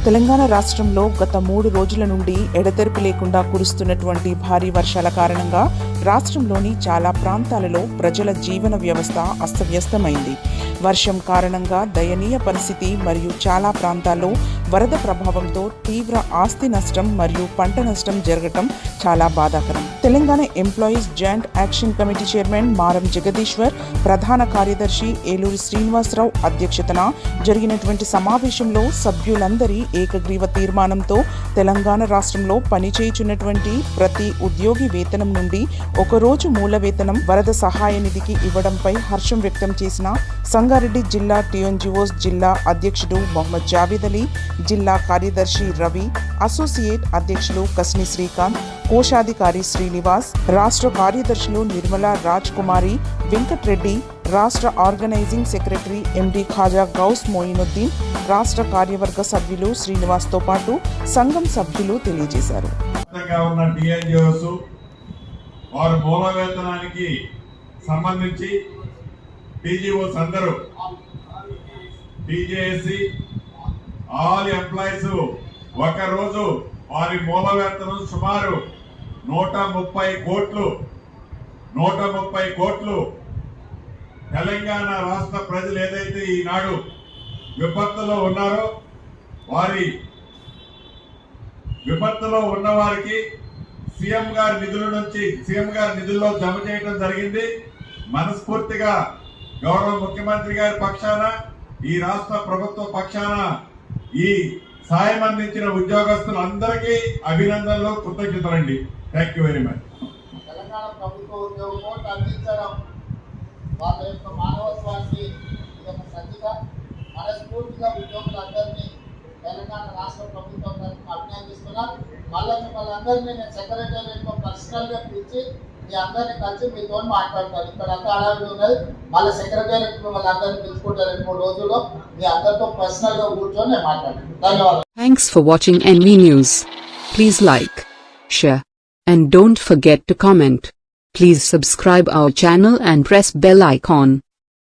తెలంగాణ రాష్ట్రంలో గత మూడు రోజుల నుండి ఎడతెరిపి లేకుండా కురుస్తున్నటువంటి భారీ వర్షాల కారణంగా రాష్ట్రంలోని చాలా ప్రాంతాలలో ప్రజల జీవన వ్యవస్థ అస్తవ్యస్తమైంది. వర్షం కారణంగా దయనీయ పరిస్థితి మరియు చాలా ప్రాంతాల్లో వరద ప్రభావంతో తీవ్ర ఆస్తి నష్టం మరియు పంట నష్టం జరగటం చాలా బాధాకరం. Telangana employees joint action committee chairman Maram Jagadishwar ప్రధాన కార్యదర్శి ఏలూరి శ్రీనివాసరావు అధ్యక్షతన జరిగినటువంటి సమావేశంలో సభ్యులందరి ఏకగ్రీవ తీర్మానంతో తెలంగాణ రాష్ట్రంలో పనిచేయుచున్నటువంటి ప్రతి ఉద్యోగి వేతనం నుండి ఒకరోజు మూల వేతనం వరద సహాయ నిధికి ఇవ్వడంపై హర్షం వ్యక్తం చేసిన సంగారెడ్డి జిల్లా టిఎన్జిఓస్ జిల్లా అధ్యక్షుడు మొహమ్మద్ జావేద్ అలీ జిల్లా కార్యదర్శి రవి అసోసియేట్ అధ్యక్షులు కస్ని శ్రీకాంత్ కోశాధికారి శ్రీనివాస్ రాష్ట్ర కార్యదర్శులు నిర్మలా రాజ్ కుమారి వెంకట్రెడ్డి రాష్ట్ర organising secretary MD Khaja Gous Moinuddin రాష్ట్ర కార్యవర్గ సభ్యులు శ్రీనివాస్తో పాటు సంఘం సభ్యులు తెలియజేశారు. వారి మూల వేతనానికి సంబంధించి టీజీఓస్ అందరూ టీజేఎస్సి ఆల్ ఎంప్లాయీస్ ఒక రోజు వారి మూల వేతనం సుమారు నూట ముప్పై కోట్లు నూట ముప్పై కోట్లు. తెలంగాణ రాష్ట్ర ప్రజలు ఏదైతే ఈనాడు విపత్తులో ఉన్నారో వారి విపత్తులో ఉన్నవారికి సీఎం గారి నిధుల నుంచి సీఎం గారి నిధుల్లో జమ చేయడం జరిగింది. మనస్ఫూర్తిగా గౌరవ ముఖ్యమంత్రి గారి పక్షాన ఈ రాష్ట్ర ప్రభుత్వ పక్షాన ఈ సాయం అందించిన ఉద్యోగస్తులందరికీ అభినందనలు కృతజ్ఞతలండి. Thank you very much Telangana ప్రభుత్వ ఉద్యోగం అందించడం వాళ్ళ యొక్క మానవత్వాన్ని ఇది మనస్ఫూర్తిగా ఉద్యోగులందరినీ తెలంగాణ రాష్ట్ర ప్రభుత్వం అభినందిస్తున్నారు మళ్ళీ మిమ్మల్ని అందరినీ నేను సెక్రటేరియట్లో పర్సనల్గా పిలిచి మీ అందరినీ కలిసి మీతో మాట్లాడతాను ఇక్కడ అంతా అడవి ఉన్నది మళ్ళీ సెక్రటేరియట్ మిమ్మల్ని అందరినీ పిలుచుకుంటారు రెండు మూడు రోజుల్లో మీ అందరితో పర్సనల్గా కూర్చొని నేను మాట్లాడతాను ధన్యవాదాలు Thanks for watching NV News. Please like, share, and don't forget to comment. Please subscribe our channel and press bell icon.